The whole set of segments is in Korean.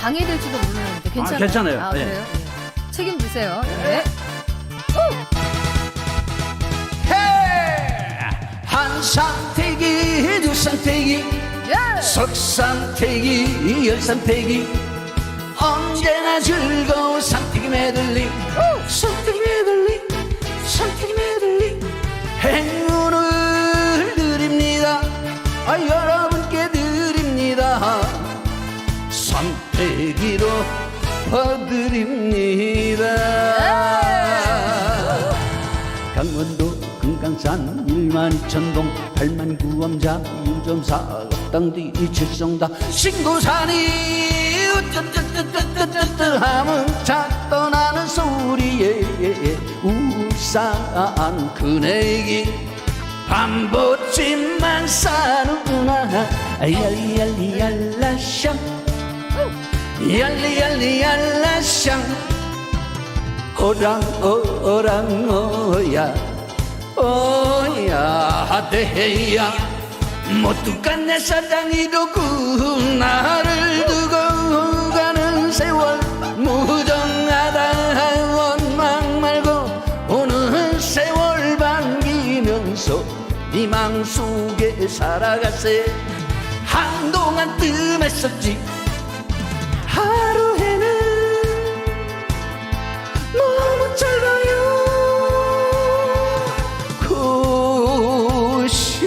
방해될지도 모르는데 괜찮아요? 괜찮아요. 아, 네. 그래요? 예. 책임지세요. 네. 한산태기 두산태기 예. 석산태기 열산태기 언제나 즐거운 산태기 메들리 산태기 메들리 산태기 메들리 산태기로 퍼드립니다. 강원도 금강산 1만 2천동 8만 구엄자 유점사 억당뒤 칠성다 신고산이 으뜨뜨뜨뜨뜨뜨 하면 자 떠나는 소리에 울산 그네기 밤보찜만 싸는구나. 얄리얄리얄라샹 얄리얄리얄라샹 오랑 오랑 오야 오야 대야 못두간 내 사랑이로구 나를 두고 가는 세월 무정하다 원망 말고 오는 세월 반기면서 희망 속에 살아갔세 한동안 뜸했었지 하루에는 너무 짧아요.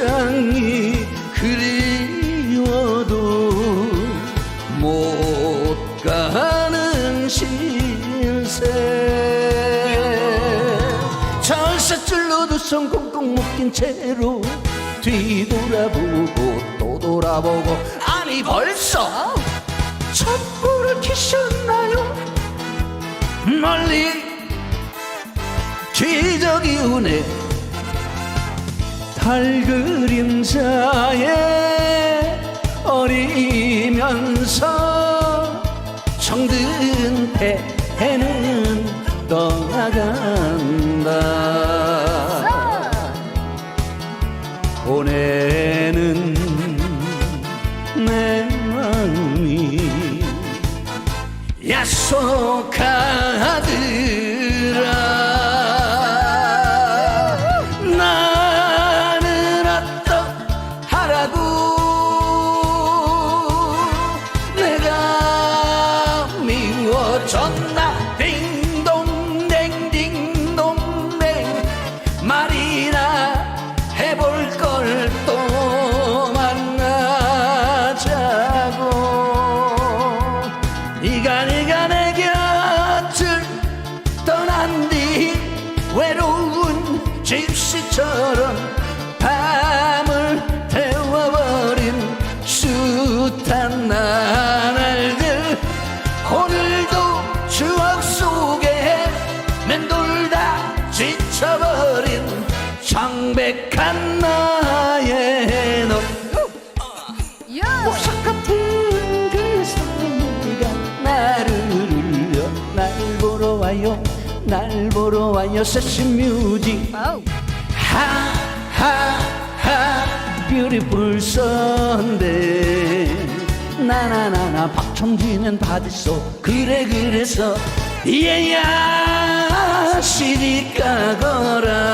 고향이 그리워도 못 가는 신세. 절사줄로도 손 꽁꽁 묶인 채로 뒤돌아보고 또 돌아보고 아니 벌써 촛불을 켜셨나요? 멀리. 기적이 우네. 달 그림자에 어리면서 정든 해는 떠나간다 떠난 뒤 외로운 집시처럼 밤을 태워버린 숱한 나날들. 오늘도 추억 속에 맴돌다 지쳐버린 창백한 나의 너 날 보러 와요 세신 뮤직. 하하하 beautiful Sunday 나나나나 박청진은 받았어 그래 그래서 얘야 시리 까거라